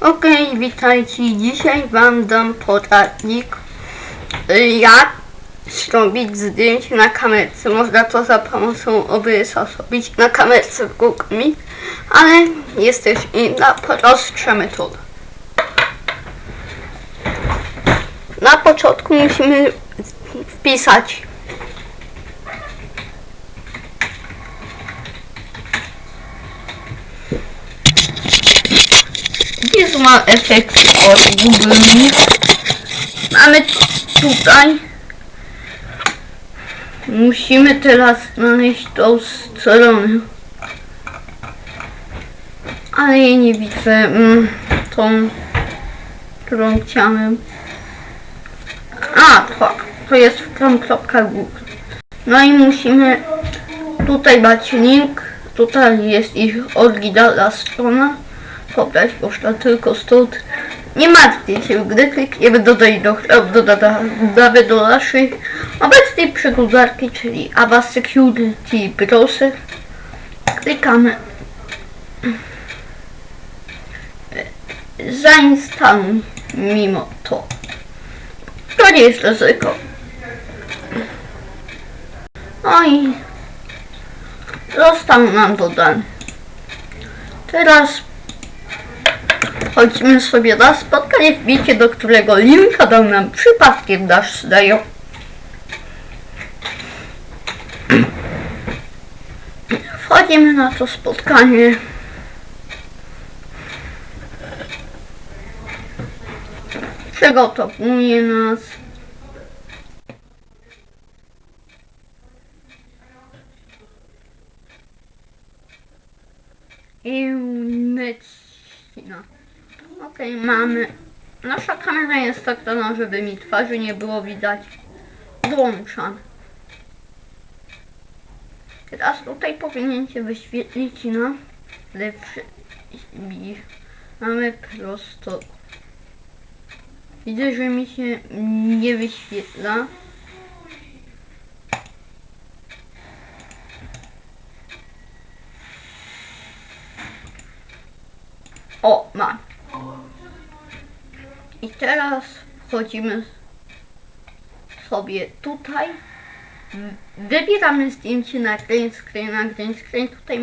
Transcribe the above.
Okej, witajcie. Dzisiaj Wam dam poradnik, y, jak zrobić zdjęcie na kamerce. Można to za pomocą OBS-a zrobić na kamerce w Google Meet, ale jest też inna, prostsza metoda. Na początku musimy wpisać Visual Effects od Google. Mamy tutaj. Musimy teraz znaleźć tą stronę. Ale ja nie widzę mm, tą, którą chciałem. A, to, to jest chrome.google. No i musimy tutaj dać link. Tutaj jest ich oryginalna strona pobrać można tylko stąd. Nie martwcie się, gdy klikniemy dodaj do dodamy do naszej obecnej przeglądarki, czyli Avast Security Browser. Klikamy zainstaluj mimo to. To nie jest ryzyko. No i został nam dodany. Teraz Chodźmy sobie na spotkanie w bicie, do którego linka dał nam przypadkiem nasz znajomy. Wchodzimy na to spotkanie. Przygotowuje nas. I Okej, mamy. Nasza kamera jest tak dana, żeby mi twarzy nie było widać. Włączam. Teraz tutaj powinien się wyświetlić na lepszy. Mamy prosto. Widzę, że mi się nie wyświetla. O, mam. I teraz wchodzimy sobie tutaj. Wybieramy zdjęcie na green screen, na green screen. Tutaj